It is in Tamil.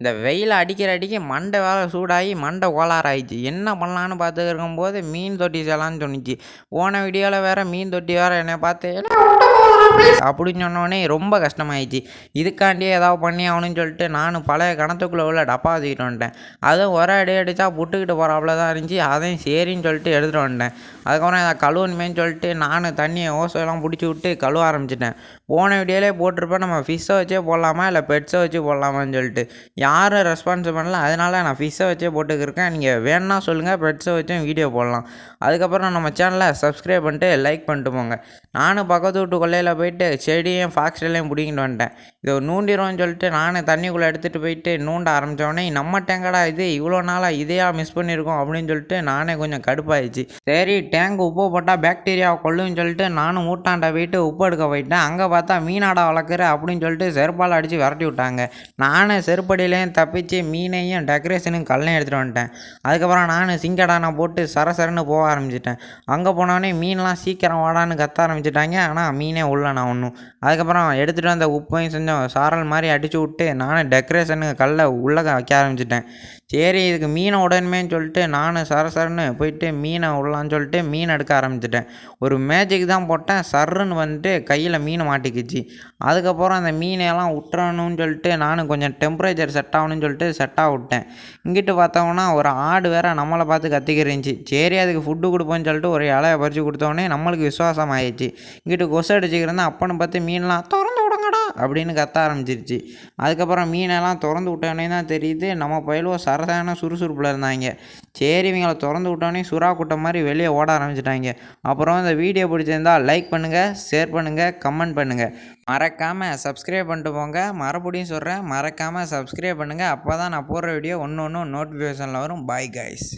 இந்த வெயில் அடிக்கிற அடிக்க மண்டை வேலை சூடாகி மண்டை கோளாறாயிடுச்சு. என்ன பண்ணலான்னு பார்த்து இருக்கும்போது மீன் தொட்டி செய்யலான்னு சொன்னிச்சு. போன வீடியோவில் வேறு மீன் தொட்டி வேறு என்னை பார்த்து அப்படின்னு சொன்னோடனே ரொம்ப கஷ்டமாயிடுச்சு. இதுக்காண்டியே ஏதாவது பண்ணி ஆகணும்னு சொல்லிட்டு நானும் பழைய கணத்துக்குள்ளே உள்ள டப்பா தூக்கிட்டு வந்துட்டேன். அதுவும் ஒரு அடி அடித்தா புட்டுக்கிட்டு போகிறாப்புல தான் இருந்துச்சு. அதையும் சரின்னு சொல்லிட்டு எடுத்துகிட்டு வந்துட்டேன். அதுக்கப்புறம் அதை கழுவுணுமேன்னு சொல்லிட்டு நான் தண்ணியை ஓசையெல்லாம் பிடிச்சி விட்டு கழுவ ஆரம்பிச்சிட்டேன். போன வீடியோலே போட்டிருப்பேன். நம்ம ஃபிஷ்ஷை வச்சே போடலாமா இல்லை பெட்ஸை வச்சு போடலாமான்னு சொல்லிட்டு. யாரும் ரெஸ்பான்ஸ் பண்ணல. அதனால் நான் ஃபிஷ்ஷை வச்சே போட்டுக்கிருக்கேன். நீங்கள் வேணுன்னா சொல்லுங்கள் பெட்ஸை வச்சும் வீடியோ போடலாம். அதுக்கப்புறம் நம்ம சேனலை சப்ஸ்கிரைப் பண்ணிட்டு லைக் பண்ணிட்டு போங்க. நானும் பக்கத்து வீட்டு கொள்ளையில் போயிட்டு செடியும் ஃபாக்ஸ்டெல்லாம் பிடிங்கிட்டு வந்துட்டேன். இதை நூண்டிடுவோம்னு சொல்லிட்டு நானே தண்ணிக்குள்ளே எடுத்துகிட்டு போயிட்டு நூண்ட ஆரம்பித்தோடனே நம்ம டேங்கடா இது இவ்வளோ நாளாக இதையா மிஸ் பண்ணியிருக்கோம் அப்படின்னு சொல்லிட்டு நானே கொஞ்சம் கடுப்பாயிடுச்சு. சரி டேங்க் உப்பு போட்டால் பேக்டீரியா கொள்ளுன்னு சொல்லிட்டு நானும் மூட்டாண்ட போயிட்டு உப்பு எடுக்க போயிட்டேன். அங்கே பார்த்தா மீனாடா வளர்க்குற அப்படின்னு சொல்லிட்டு செருப்பால் அடித்து விரட்டி விட்டாங்க. நானே செருப்படியிலையும் தப்பிச்சு மீனையும் டெக்கரேஷனும் கல்லையும் எடுத்துகிட்டு வந்துட்டேன். அதுக்கப்புறம் நானும் சிங்கடானை போட்டு சரசரன்னு போக ஆரம்பிச்சிட்டேன். அங்கே போனோடனே மீன்லாம் சீக்கிரம் வாடான்னு கத்த ஆரம்பிச்சிட்டாங்க. ஆனால் மீனே போடல நான் ஒன்றும் அதுக்கப்புறம் எடுத்துகிட்டு வந்த உப்பையும் செஞ்சோம். சாரல் மாதிரி அடித்து விட்டு நானும் டெக்கரேஷனுக்கு கல்லை உள்ளே வைக்க ஆரம்பிச்சிட்டேன். சரி இதுக்கு மீனை உடனேன்னு சொல்லிட்டு நானும் சரசரன்னு போயிட்டு மீனை விடலான்னு சொல்லிட்டு மீன் எடுக்க ஆரம்பிச்சிட்டேன். ஒரு மேஜிக் தான் போட்டேன். சர்ருன்னு வந்துட்டு கையில் மீன் மாட்டிக்கிச்சு. அதுக்கப்புறம் அந்த மீனையெல்லாம் விட்டுறணும்னு சொல்லிட்டு நானும் கொஞ்சம் டெம்பரேச்சர் செட் ஆகணும்னு சொல்லிட்டு செட்டாக விட்டேன். இங்கிட்டு பார்த்தோம்னா ஒரு ஆடு வேற நம்மளை பார்த்து கத்திக்கிருந்துச்சு சரி அதுக்கு ஃபுட்டு கொடுப்போம்னு சொல்லிட்டு ஒரு இலையை பறித்து கொடுத்தோடனே நம்மளுக்கு விசுவாசம் ஆயிடுச்சு இங்கிட்டு கொசு அடிச்சுக்கிறேன் அப்பன்னு பார்த்து மீன்லாம் திறந்து விடுங்கடா அப்படின்னு கத்த ஆரம்பிச்சிருச்சு. அதுக்கப்புறம் மீனெல்லாம் திறந்து விட்டோடனே தான் தெரியுது நம்ம பயிலுவோ சரசான சுறுசுறுப்பில் இருந்தாங்க. சரி இவங்களை திறந்து விட்டோடனே சுறா கூட்டம் மாதிரி வெளியே ஓட ஆரம்பிச்சிட்டாங்க. அப்புறம் இந்த வீடியோ பிடிச்சிருந்தா லைக் பண்ணுங்கள் ஷேர் பண்ணுங்கள் கமெண்ட் பண்ணுங்கள் மறக்காமல் சப்ஸ்கிரைப் பண்ணிட்டு போங்க. மறுபடியும் சொல்கிறேன் மறக்காமல் சப்ஸ்கிரைப் பண்ணுங்கள் அப்போ தான் நான் போடுற வீடியோ ஒன்று ஒன்று நோட்டிஃபிகேஷனில் வரும். Bye guys